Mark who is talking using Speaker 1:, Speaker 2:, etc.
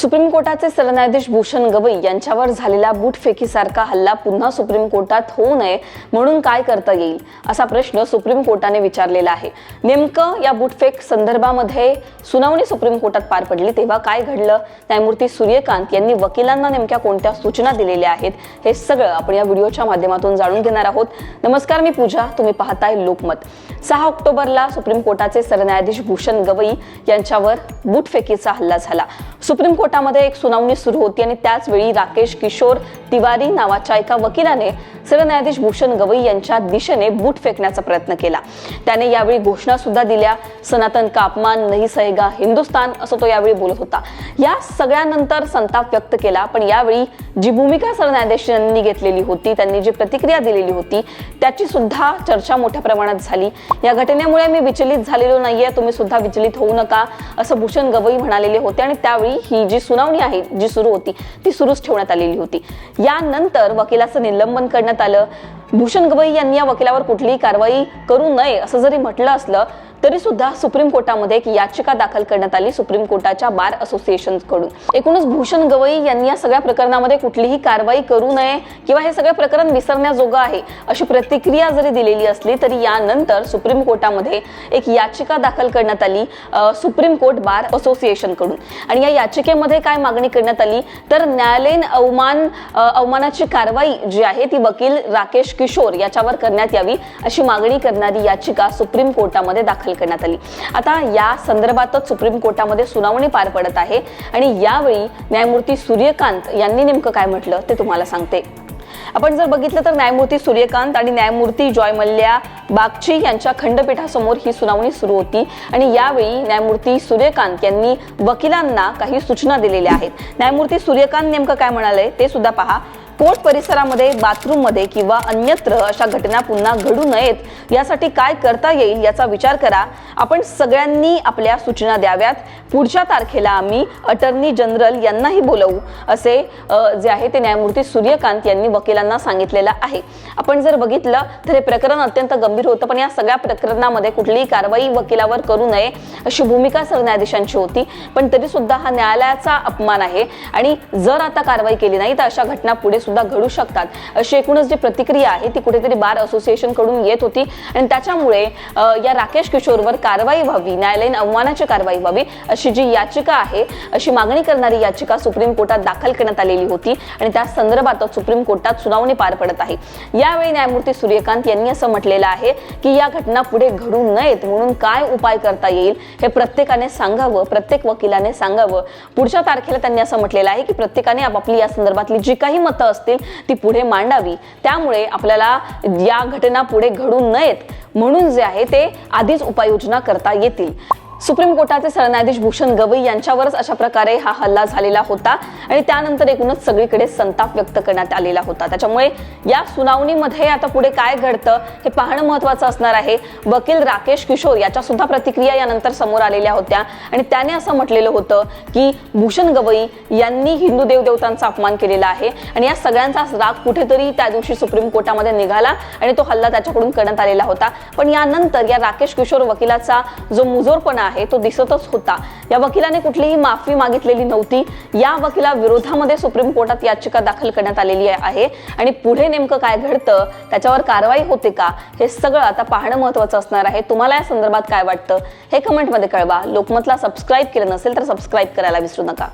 Speaker 1: Supreme कोर्टाचे सरन्यायाधीश भूषण गवई यांच्यावर झालेला बुटफेकीसारखा हल्ला पुन्हा सुप्रीम कोर्टात होऊ नये म्हणून काय करता येईल असा प्रश्न सुप्रीम कोर्टाने विचारलेला आहे. नेमकं या बुटफेक संदर्भामध्ये सुनावणी सुप्रीम कोर्टात पार पडली तेव्हा काय घडलं? न्यायमूर्ती सूर्यकांत यांनी वकिलांना नेमक्या कोणत्या सूचना दिलेल्या आहेत? हे सगळं आपण या व्हिडिओच्या माध्यमातून जाणून घेणार आहोत. नमस्कार मी पूजा. तुम्ही पाहताय लोकमत. सहा ऑक्टोबरला सुप्रीम कोर्टाचे सरन्यायाधीश भूषण गवई यांच्यावर बुटफेकीचा हल्ला झाला. सुप्रीम कोर्टामध्ये एक सुनावणी सुरू होती आणि त्याचवेळी राकेश किशोर तिवारी नावाच्या एका वकिलाने सरन्यायाधीश भूषण गवई यांच्या दिशेने बूट फेकण्याचा प्रयत्न केला. त्याने यावेळी घोषणा सुद्धा दिल्या सनातन का अपमान नाही सहेगा हिंदुस्तान असं तो यावेळी बोलत होता. या सगळ्यानंतर संताप व्यक्त केला पण यावेळी जी भूमिका सरन्यायाधीशांनी घेतलेली होती त्यांनी जी प्रतिक्रिया दिलेली होती त्याची सुद्धा चर्चा मोठ्या प्रमाणात झाली. या घटनेमुळे मी विचलित झालेलो नाहीये तुम्ही सुद्धा विचलित होऊ नका असं भूषण गवई म्हणालेले होते आणि त्यावेळी ही जी सुनावणी आहे जी सुरू होती ती सुरूच ठेवण्यात आलेली होती. यानंतर वकिलाचं निलंबन करण्यात आलं. भूषण गवई यांनी या वकिलावर कुठलीही कारवाई करू नये असं जरी म्हटलं असलं तरी सुद्धा सुप्रीम कोर्टामध्ये एक याचिका दाखल करण्यात आली सुप्रीम कोर्टाच्या बार असोसिएशनकडून एकूणच भूषण गवई यांनी या सगळ्या प्रकरणामध्ये कुठलीही कारवाई करू नये किंवा हे सगळं प्रकरण विसरण्याजोगं आहे अशी प्रतिक्रिया जरी दिलेली असली तरी यानंतर सुप्रीम कोर्टामध्ये एक याचिका दाखल करण्यात आली सुप्रीम कोर्ट बार असोसिएशनकडून आणि या याचिकेमध्ये काय मागणी करण्यात आली? तर न्यायालयीन अवमान अवमानाची कारवाई जी आहे ती वकील राकेश किशोर याच्यावर करण्यात यावी अशी मागणी करणारी याचिका सुप्रीम कोर्टामध्ये दाखल दाखल करण्यात आली. आता या संदर्भातच सुप्रीम कोर्टामध्ये सुनावणी पार पडत आहे आणि यावेळी न्यायमूर्ती सूर्यकांत यांनी नेमकं काय म्हटलं ते तुम्हाला सांगते. आपण जर बघितलं तर न्यायमूर्ती सूर्यकांत आणि न्यायमूर्ती जॉय मल्ल्या बागची यांच्या खंडपीठासमोर ही सुनावणी सुरू होती आणि यावेळी न्यायमूर्ती सूर्यकांत यांनी वकिलांना काही सूचना दिलेल्या आहेत. न्यायमूर्ती सूर्यकांत नेमकं काय म्हणाले ते सुद्धा पहा. कोर्ट परिसरामध्ये बाथरूममध्ये किंवा अन्यत्र अशा घटना पुन्हा घडू नयेत यासाठी काय करता येईल याचा विचार करा. आपण सगळ्यांनी आपल्या सूचना द्याव्यात. पुढच्या तारखेला आम्ही अटर्नी जनरल यांनाही बोलवू असे जे आहे ते न्यायमूर्ती सूर्यकांत यांनी वकिलांना सांगितलेलं आहे. आपण जर बघितलं तर हे प्रकरण अत्यंत गंभीर होतं पण या सगळ्या प्रकरणामध्ये कुठलीही कारवाई वकिलावर करू नये अशी भूमिका सरन्यायाधीशांची होती. पण तरी सुद्धा हा न्यायालयाचा अपमान आहे. आणि जर आता कारवाई केली नाही तर अशा घटना पुढे सुद्धा घडू शकतात. अशी एकूणच जी प्रतिक्रिया आहे ती कुठेतरी बार असोसिएशनकडून येत होती. आणि त्याच्यामुळे या राकेश किशोरवर कारवाई व्हावी न्यायालयीन अवमानाची कारवाई व्हावी अशी जी याचिका आहे अशी मागणी करणारी याचिका सुप्रीम कोर्टात दाखल करण्यात आलेली होती. आणि त्या संदर्भातच सुप्रीम कोर्टात सुनावणी पार पडत आहे. यावेळी न्यायमूर्ती सूर्यकांत यांनी असं म्हटलेलं आहे की या घटना पुढे घडू नयेत म्हणून काय उपाय करता येईल हे प्रत्येकाने सांगावं प्रत्येक वकिलाने सांगावं. पुढच्या तारखेला त्यांनी असं म्हटलेलं आहे की प्रत्येकाने आपापली या संदर्भातली जी काही मतं असतील ती पुढे मांडावी. त्यामुळे आपल्याला या घटना पुढे घडू नयेत. म्हणून जे आहे ते आधीच उपाययोजना करता येतील. सुप्रीम कोर्टाचे सरन्यायाधीश भूषण गवई यांच्यावरच अशा प्रकारे हा हल्ला झालेला होता आणि त्यानंतर एकूणच सगळीकडे संताप व्यक्त करण्यात आलेला होता. त्याच्यामुळे या सुनावणीमध्ये आता पुढे काय घडतं हे पाहणं महत्वाचं असणार आहे. वकील राकेश किशोर याच्या सुद्धा प्रतिक्रिया यानंतर समोर आलेल्या होत्या. आणि त्याने असं म्हटलेलं होतं की भूषण गवई यांनी हिंदू देवदेवतांचा अपमान केलेला आहे आणि या सगळ्यांचा राग कुठेतरी त्या दिवशी सुप्रीम कोर्टामध्ये निघाला आणि तो हल्ला त्याच्याकडून करण्यात आलेला होता. पण यानंतर या राकेश किशोर वकिलाचा जो मुजोरपणा आहे तो दिसतच होता. या वकिलाने कुठलीही माफी मागितलेली नव्हती. या वकिला विरोधामध्ये सुप्रीम कोर्टात याचिका दाखल करण्यात आलेली आहे. आणि पुढे नेमकं काय घडतं त्याच्यावर कारवाई होते का हे सगळं आता पाहणं महत्वाचं असणार आहे. तुम्हाला या संदर्भात काय वाटतं हे कमेंटमध्ये कळवा. लोकमतला सबस्क्राईब केलं नसेल तर सबस्क्राईब करायला विसरू नका.